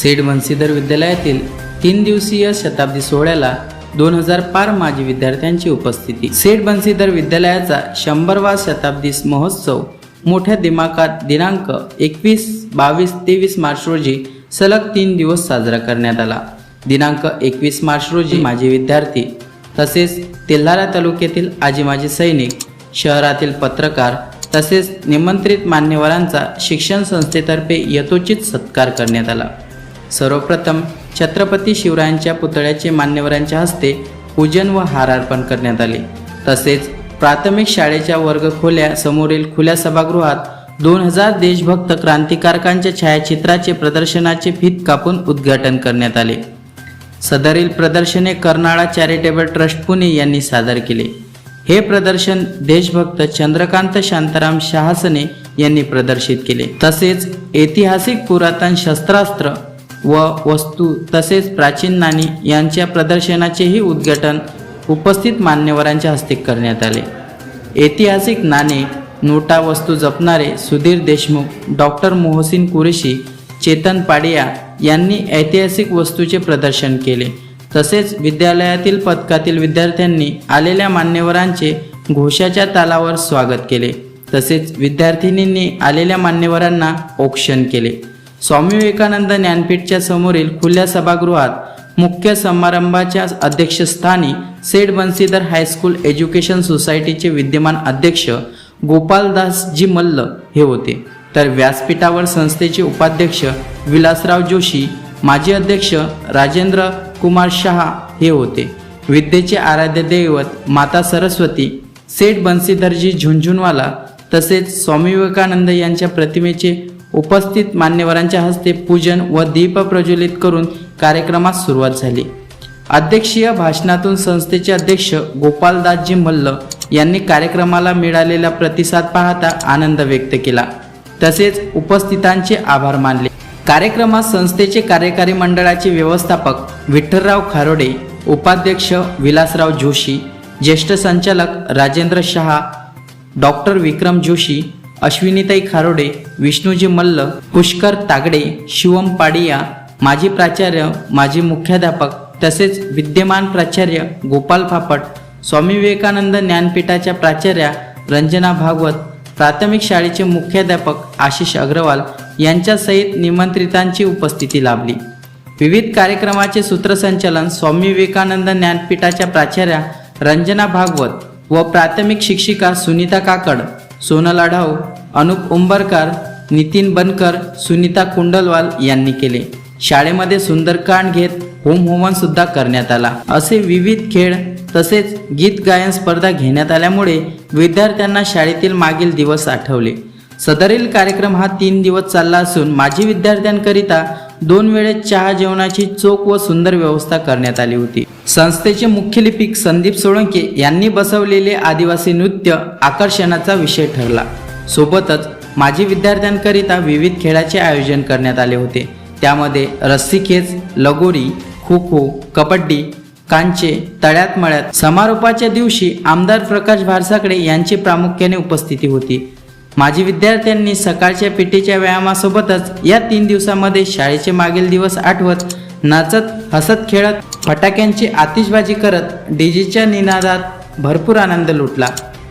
सेठ बन्सीधर विद्यालयातील तीन दिवसीय शताब्दी सोहळ्याला दोन हजार पार माजी विद्यार्थ्यांची उपस्थिती. सेठ बन्सीधर विद्यालयाचा शंभरवा शताब्दी महोत्सव मोठ्या दिमाखात दिनांक एकवीस बावीस तेवीस मार्च रोजी सलग तीन दिवस साजरा करण्यात आला. दिनांक एकवीस मार्च रोजी माजी विद्यार्थी तसेच तेल्हारा तालुक्यातील आजी माजी सैनिक शहरातील पत्रकार तसेच निमंत्रित मान्यवरांचा शिक्षण संस्थेतर्फे यथोचित सत्कार करण्यात आला. सर्वप्रथम छत्रपती शिवरायांच्या पुतळ्याचे मान्यवरांच्या हस्ते पूजन व हारार्पण करण्यात आले. तसेच प्राथमिक शाळेच्या वर्गखोल्या समोरील खुल्या सभागृहात दोन हजार देशभक्त क्रांतिकारकांच्या छायाचित्राचे प्रदर्शनाचे फीत कापून उद्घाटन करण्यात आले. सदरील प्रदर्शने कर्नाळा चॅरिटेबल ट्रस्ट पुणे यांनी सादर केले. हे प्रदर्शन देशभक्त चंद्रकांत शांताराम शहासने यांनी प्रदर्शित केले. तसेच ऐतिहासिक पुरातन शस्त्रास्त्र व वस्तू तसेच प्राचीन नाणी यांच्या प्रदर्शनाचेही उद्घाटन उपस्थित मान्यवरांच्या हस्ते करण्यात आले. ऐतिहासिक नाणे नोटा वस्तू जपणारे सुधीर देशमुख डॉक्टर मोहसिन कुरेशी चेतन पाडिया यांनी ऐतिहासिक वस्तूचे प्रदर्शन केले. तसेच विद्यालयातील पथकातील विद्यार्थ्यांनी आलेल्या मान्यवरांचे घोषाच्या तालावर स्वागत केले. तसेच विद्यार्थिनींनी आलेल्या मान्यवरांना औक्षण केले. स्वामी विवेकानंद ज्ञानपीठच्या समोरील खुल्या सभागृहात मुख्य समारंभाच्या अध्यक्षस्थानी सेठ बन्सीधर हायस्कूल एज्युकेशन सोसायटीचे विद्यमान अध्यक्ष गोपालदासजी मल्ल हे होते. तर व्यासपीठावर संस्थेचे उपाध्यक्ष विलासराव जोशी माजी अध्यक्ष राजेंद्र कुमार शहा हे होते. विद्येचे आराध्य दैवत माता सरस्वती सेठ बन्सीधरजी झुंझुनवाला तसेच स्वामी विवेकानंद यांच्या प्रतिमेचे उपस्थित मान्यवरांच्या हस्ते पूजन व दीप प्रज्वलित करून कार्यक्रमास सुरुवात झाली. अध्यक्षीय भाषणातून संस्थेचे अध्यक्ष गोपालदासजी मल्ल यांनी कार्यक्रमाला मिळालेला प्रतिसाद पाहता आनंद व्यक्त केला. तसेच उपस्थितांचे आभार मानले. कार्यक्रमात संस्थेचे कार्यकारी मंडळाचे व्यवस्थापक विठ्ठलराव खारोडे उपाध्यक्ष विलासराव जोशी ज्येष्ठ संचालक राजेंद्र शहा डॉक्टर विक्रम जोशी अश्विनीताई खारोडे विष्णूजी मल्ल पुष्कर तागडे शिवम पाडिया माजी प्राचार्य माजी मुख्याध्यापक तसेच विद्यमान प्राचार्य गोपाल फापट स्वामी विवेकानंद ज्ञानपीठाच्या प्राचार्या रंजना भागवत प्राथमिक शाळेचे मुख्याध्यापक आशिष अग्रवाल यांच्यासहित निमंत्रितांची उपस्थिती लाभली. विविध कार्यक्रमाचे सूत्रसंचालन स्वामी विवेकानंद ज्ञानपीठाच्या प्राचार्या रंजना भागवत व प्राथमिक शिक्षिका सुनीता काकड. सोनल आढाव अनुप उंबरकर नितीन बनकर सुनीता कुंडलवाल यांनी केले. शाळेमध्ये सुंदरकांड घेत होम होमन सुद्धा करण्यात आला. असे विविध खेळ तसेच गीत गायन स्पर्धा घेण्यात आल्यामुळे विद्यार्थ्यांना शाळेतील मागील दिवस आठवले. सदरील कार्यक्रम हा तीन दिवस चालला असून माजी विद्यार्थ्यांकरिता दोन वेळेस चहा जेवणाची चोख व सुंदर व्यवस्था करण्यात आली होती. संस्थेचे मुख्य लिपिक संदीप सोळंके यांनी बसवलेले आदिवासी नृत्य आकर्षणाचा विषय ठरला. सोबतच माजी विद्यार्थ्यांकरिता विविध खेळाचे आयोजन करण्यात आले होते. त्यामध्ये रस्सीखेच लगोरी खो खो कबड्डी कांचे तळ्यात मळ्यात समारोपाच्या दिवशी आमदार प्रकाश भारसाकडे यांची प्रामुख्याने उपस्थिती होती. माजी विद्यार्थ्यांनी सकाळच्या पिटीच्या व्यायामासोबतच या तीन दिवसामध्ये शाळेचे मागील दिवस आठवत नाचत हसत खेळत फटाक्यांची आतिषबाजी करत डीजेच्या निनादात भरपूर आनंद लुटला.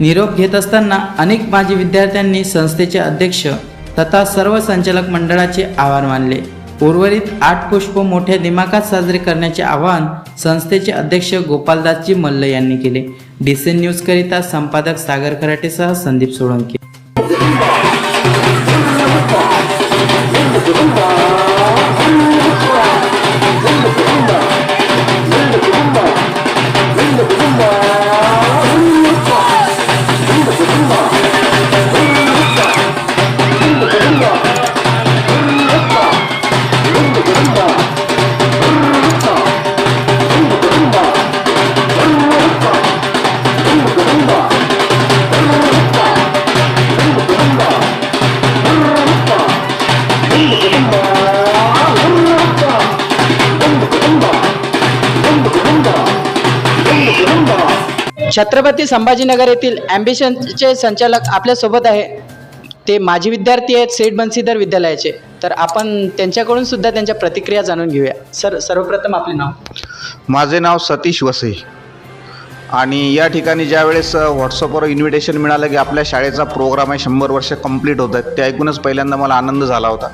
निरोप घेत असताना अनेक माजी विद्यार्थ्यांनी संस्थेचे अध्यक्ष तथा सर्व संचालक मंडळाचे आभार मानले. उर्वरित आठ पुष्प मोठ्या दिमाखात साजरे करण्याचे आवाहन संस्थेचे अध्यक्ष गोपालदासजी मल्ल यांनी केले. डिसेन न्यूजकरिता संपादक सागर खराटेसह संदीप सोळंके. छत्रपती संभाजीनगर येथील ॲम्बिशनचे संचालक आपल्यासोबत आहे. ते माजी विद्यार्थी आहेत सेठ बन्सीधर विद्यालयाचे. तर आपण त्यांच्याकडून सुद्धा त्यांच्या प्रतिक्रिया जाणून घेऊया. सर सर्वप्रथम आपले नाव? माझे नाव सतीश वसे. आणि या ठिकाणी ज्यावेळेस व्हॉट्सअपवर इन्व्हिटेशन मिळालं की आपल्या शाळेचा प्रोग्राम आहे शंभर वर्ष कंप्लीट होत आहेत ते ऐकूनच पहिल्यांदा मला आनंद झाला होता.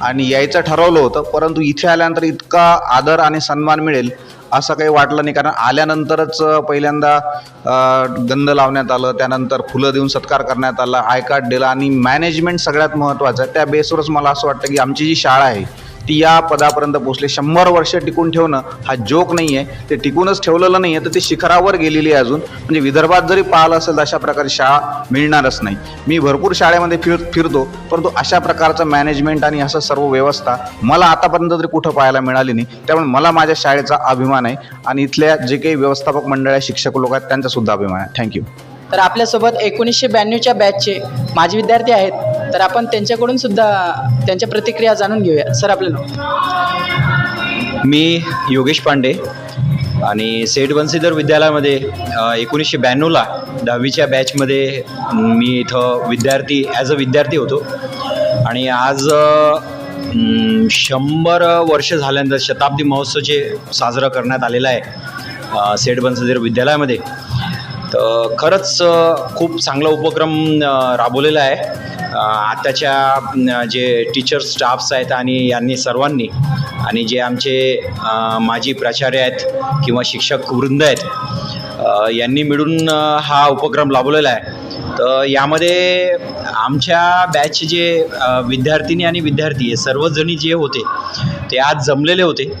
आणि यायचं ठरवलं होतं परंतु इथे आल्यानंतर इतका आदर आणि सन्मान मिळेल असं काही वाटलं नाही. कारण आल्यानंतरच पहिल्यांदा गंध लावण्यात आलं त्यानंतर फुलं देऊन सत्कार करण्यात आला आय कार्ड दिला आणि मॅनेजमेंट सगळ्यात महत्त्वाचं आहे. त्या बेसवरच मला असं वाटतं की आमची जी शाळा आहे ती या पदापर्यंत पोहोचली. शंभर वर्ष टिकून ठेवणं हा जोक नाही आहे ते टिकूनच ठेवलेलं नाही आहे तर ती शिखरावर गेलेली आहे अजून. म्हणजे विदर्भात जरी पाहिलं असेल तर अशा प्रकारची शाळा मिळणारच नाही. मी भरपूर शाळेमध्ये फिर फिरतो परंतु अशा प्रकारचं मॅनेजमेंट आणि असं सर्व व्यवस्था मला आतापर्यंत तरी कुठं पाहायला मिळाली नाही. त्यामुळे मला माझ्या शाळेचा अभिमान आहे आणि इथल्या जे काही व्यवस्थापक मंडळ आहे शिक्षक लोक आहेत त्यांचासुद्धा अभिमान आहे. थँक्यू तर आपल्यासोबत एकोणीसशे ब्याण्णवच्या बॅचचे माजी विद्यार्थी आहेत. तर आपण त्यांच्याकडून सुद्धा त्यांच्या प्रतिक्रिया जाणून घेऊया. सर आपलं नाव? मी योगेश पांडे आणि सेठ बन्सीधर विद्यालयामध्ये एकोणीसशे ब्याण्णवला दहावीच्या बॅचमध्ये मी इथं विद्यार्थी ॲज अ विद्यार्थी होतो. आणि आज शंभर वर्ष झाल्यानंतर शताब्दी महोत्सव जे साजरा करण्यात आलेला आहे सेठ बन्सीधर विद्यालयामध्ये तर खरंच खूप चांगला उपक्रम राबवलेला आहे. आत्ताच्या आताच्या जे टीचर स्टाफ्स आहेत आणि यांनी सर्वांनी आणि जे आमचे माजी प्राचार्य आहेत किंवा शिक्षक वृंद आहेत यांनी मिळून हा उपक्रम राबवलेला आहे. तर यामध्ये आमच्या बॅच जे विद्यार्थिनी आणि विद्यार्थी हे सर्वजणी जे होते ते आज जमलेले होते.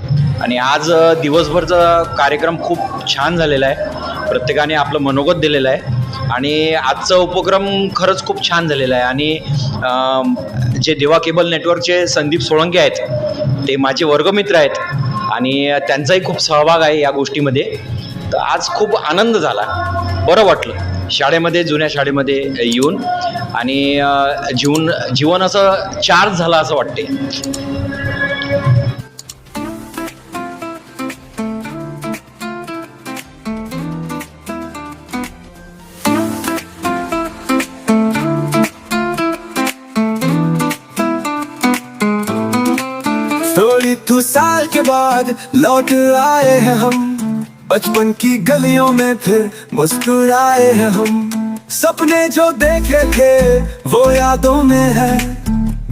आणि आज दिवसभरचा कार्यक्रम खूप छान झालेला आहे. प्रत्येकाने आपलं मनोगत दिलेलं आहे. आणि आजचा उपक्रम खरंच खूप छान झालेला आहे. आणि जे देवा केबल नेटवर्कचे संदीप सोळंके आहेत ते माझे वर्गमित्र आहेत आणि त्यांचाही खूप सहभाग आहे या गोष्टीमध्ये. तर आज खूप आनंद झाला. बरं वाटलं. शाळेमध्ये जुन्या शाळेमध्ये येऊन आणि जीवन जीवन असं चार्ज झालं असं वाटते साल के बाद लौट आए हैं हम। बचपन की गलियों में फिर मुस्कुराए हैं हम। सपने जो देखे थे, वो यादों में है।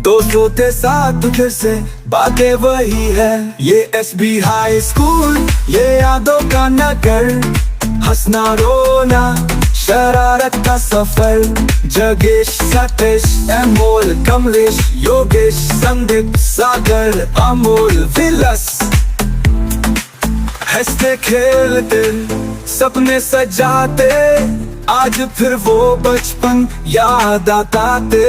दोस्तों के साथ फिर से बातें वही है। ये एस बी हाई स्कूल ये यादों का नगर। हंसना, रोना शरारत का सफर जगेश सतेश अमोल कमलेश योगेश संदीप सागर अमोल विलस। हंसते खेलते सपने सजाते आज फिर वो बचपन याद आताते।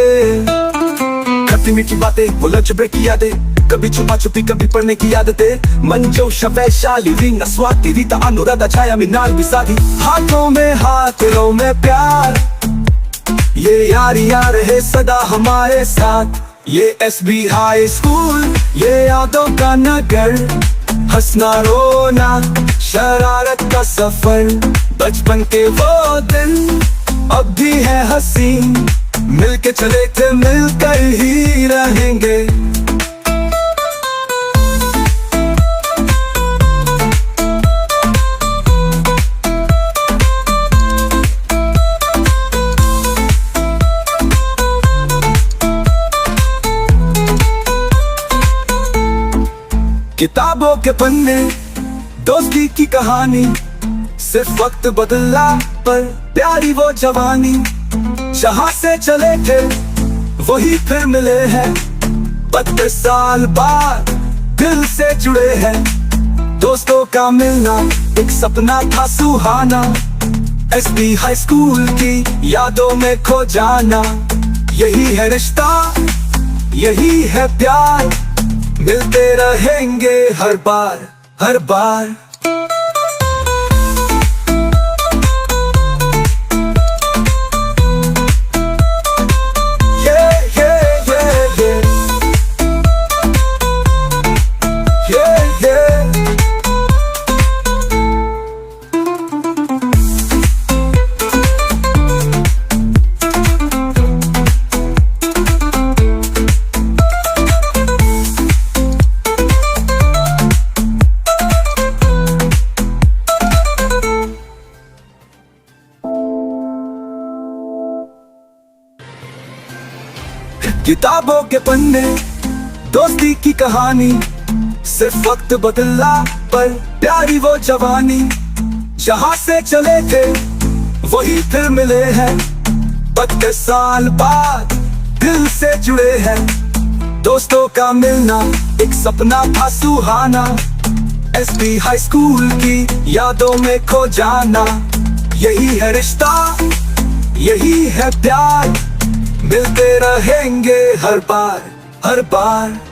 खट्टी मीठी बातें वो लंच ब्रेक यादें कभी छुपा छुपी, कभी पढ़ने की आदतें। मंजो वैशाली, रीना, स्वाति, रीता, अनुराधा, छाया मिनाल विसाधी हाथों में हाथ, दिलों में प्यार। ये यार यार है सदा हमारे साथ। ये एस बी हाई स्कूल, ये यादों का नगर। हंसना, रोना, शरारत का सफ़र। बचपन के वो दिन, अब भी है हसीन। मिलके चले थे, मिलकर ही रहेंगे। किताबों के पन्ने, दोस्ती की कहानी, सिर्फ़ वक्त बदला पर प्यारी वो जवानी। जहाँ से चले थे, वही फिर मिले हैं। बत्तीस साल बाद दिल से जुड़े हैं। दोस्तों का मिलना एक सपना था सुहाना। एस बी हाई स्कूल की यादों में खो जाना। यही है रिश्ता, यही है प्यार। मिलते रहेंगे हर बार हर बार। किताबों के पन्ने, दोस्ती की कहानी, सिर्फ़ वक्त बदला, पर प्यारी वो जवानी। जहाँ से चले थे, वही फिर मिले हैं। बत्तीस साल बाद दिल से जुड़े हैं। दोस्तों का मिलना एक सपना था सुहाना। एस पी हाई स्कूल की यादों में खो जाना। यही है रिश्ता, यही है प्यार। मिलते रहेंगे हर बार हर बार।